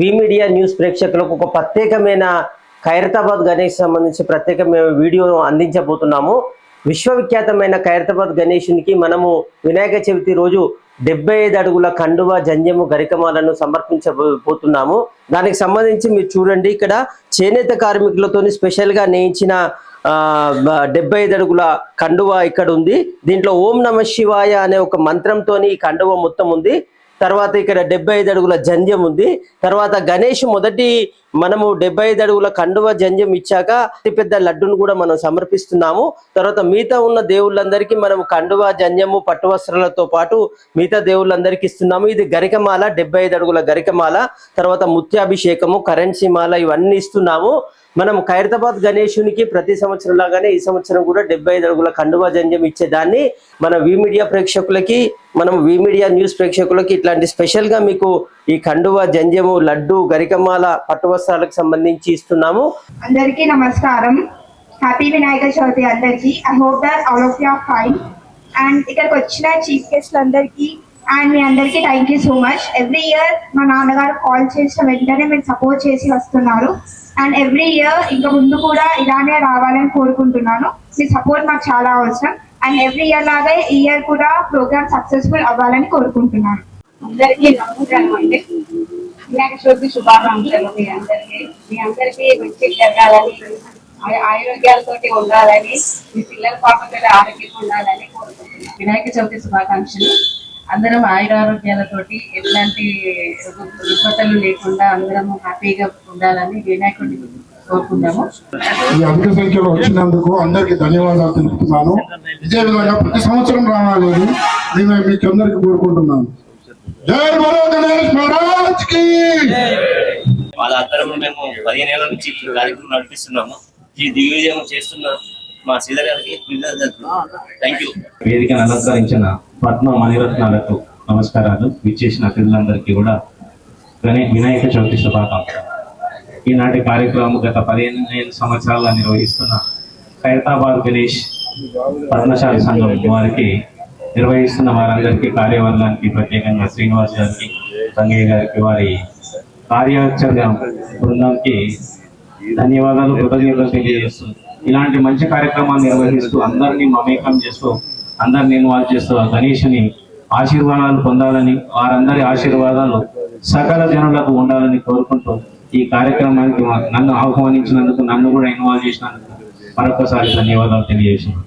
వి media news ప్రేక్షకులకు ఒక ప్రత్యేకమైన ఖైరతాబాద్ గణేష్ సంబంధించి ప్రత్యేకమైన వీడియోను అందించబోతున్నాము. విశ్వవిఖ్యాతమైన ఖైరతాబాద్ గణేషునికి మనము వినాయక చవితి రోజు డెబ్బై ఐదు అడుగుల కండువ జంజము గరికమాలను సమర్పించబోతున్నాము. దానికి సంబంధించి మీరు చూడండి ఇక్కడ చేనేత కార్మికులతోని స్పెషల్గా నేయించిన డెబ్బై ఐదు అడుగుల కండువ ఇక్కడ ఉంది దీంట్లో ఓం నమ శివాయ అనే ఒక మంత్రంతోని ఈ కండువ మొత్తం ఉంది. తర్వాత ఇక్కడ డెబ్బై ఐదు అడుగుల జంధ్యం ఉంది. తర్వాత గణేష్ మొదటి మనము డెబ్బై ఐదు అడుగుల కండువ జంజం ఇచ్చాక అతిపెద్ద లడ్డును కూడా మనం సమర్పిస్తున్నాము. తర్వాత మిగతా ఉన్న దేవుళ్ళందరికీ మనం కండువ జంజము పట్టు వస్త్రాలతో పాటు మిగతా దేవుళ్ళందరికీ ఇస్తున్నాము. ఇది గరికమాల డెబ్బై ఐదు అడుగుల గరికమాల తర్వాత ముత్యాభిషేకము కరెన్సీ మాల ఇవన్నీ ఇస్తున్నాము. మనం ఖైరతాబాద్ గణేశునికి ప్రతి సంవత్సరం లాగానే ఈ సంవత్సరం కూడా డెబ్బై అడుగుల కండువా జంజం ఇచ్చేదాన్ని మన వి మీడియా ప్రేక్షకులకి మనం వి మీడియా న్యూస్ ప్రేక్షకులకి ఇట్లాంటి స్పెషల్గా మీకు ఈ కండువా జంజము లడ్డు గరికమాల పట్టువస్త్ర వస్త్రాలకు సంబంధించి ఇస్తున్నాము. అందరికీ నమస్కారం. హ్యాపీ వినాయక చవితి అందరికీ. I hope that all of you are fine and ఇక్కడికి వచ్చిన చీఫ్ గెస్ట్లు అందరికీ అండ్ మీ అందరికీ thank you so much every year మా నాన్నగారు కాల్ చేసిన వెంటనే మీరు సపోర్ట్ చేసి వస్తున్నారు. అండ్ ఎవ్రీ ఇయర్ ఇంకా ముందు కూడా ఇలానే రావాలని కోరుకుంటున్నాను. మీ సపోర్ట్ మాకు చాలా అవసరం. అండ్ ఎవ్రీ ఇయర్ లాగే ఈ ఇయర్ కూడా ప్రోగ్రామ్ సక్సెస్ఫుల్ అవ్వాలని కోరుకుంటున్నాను. అందరికీ నమస్కారం అండి. వినాయక చవితి శుభాకాంక్షలు మీ అందరికీ. మీ అందరికీ మంచి జరగాలని ఆరోగ్యాలతోటి ఉండాలని మీ పిల్లల పాపతో ఆరోగ్యంగా ఉండాలని కోరుకుంటున్నాను. వినాయక చవితి శుభాకాంక్షలు. అందరం ఆయురారోగ్యాలతోటి ఎట్లాంటి రుగ్మతలు లేకుండా అందరం హ్యాపీగా ఉండాలని వినాయకుడిని కోరుకుందాము. ఈ అధిక సంఖ్యలో వచ్చినందుకు అందరికీ ధన్యవాదాలు తెలుపుతున్నాను. ఇదే విధంగా ప్రతి సంవత్సరం రావాలి అని మేము మీకు అందరికీ కోరుకుంటున్నాను. జై బలో గణేష్ మహారాజ్కి. వాళ్ళ ఆధ్వర్యంలో మేము పదిహేను ఏళ్ళ నుంచి ఈ కార్యక్రమం నడిపిస్తున్నాము. ఈ దిగ్విజయం చేస్తున్న మా శ్రీధర్ గారికి థ్యాంక్ యూ వేదికను అలంకరించిన పద్మ మణిరత్నాలకు నమస్కారాలు. విచ్చేసిన అతిథులందరికీ కూడా గణే వినాయక చవితి శుభాకాంక్షలు. ఈనాటి కార్యక్రమం గత పదిహేను సంవత్సరాలుగా నిర్వహిస్తున్న ఖైరతాబాద్ గణేష్ పద్మశాలి సంఘం వారికి నిర్వహిస్తున్న వారందరికీ కార్యవర్గానికి ప్రత్యేకంగా శ్రీనివాస్ గారికి రంగయ్య గారికి వారి కార్యాచరణ బృందానికి ధన్యవాదాలు కృతజ్ఞతలు తెలియజేస్తూ ఇలాంటి మంచి కార్యక్రమాలు నిర్వహిస్తూ అందరినీ మమేకం చేస్తూ అందరిని ఇన్వాల్వ్ చేస్తూ గణేష్ని ఆశీర్వాదాలు పొందాలని వారందరి ఆశీర్వాదాలు సకల జనులకు ఉండాలని కోరుకుంటూ ఈ కార్యక్రమానికి నన్ను ఆహ్వానించినందుకు నన్ను కూడా ఇన్వాల్వ్ చేసినందుకు మరొకసారి ధన్యవాదాలు తెలియజేస్తున్నాను.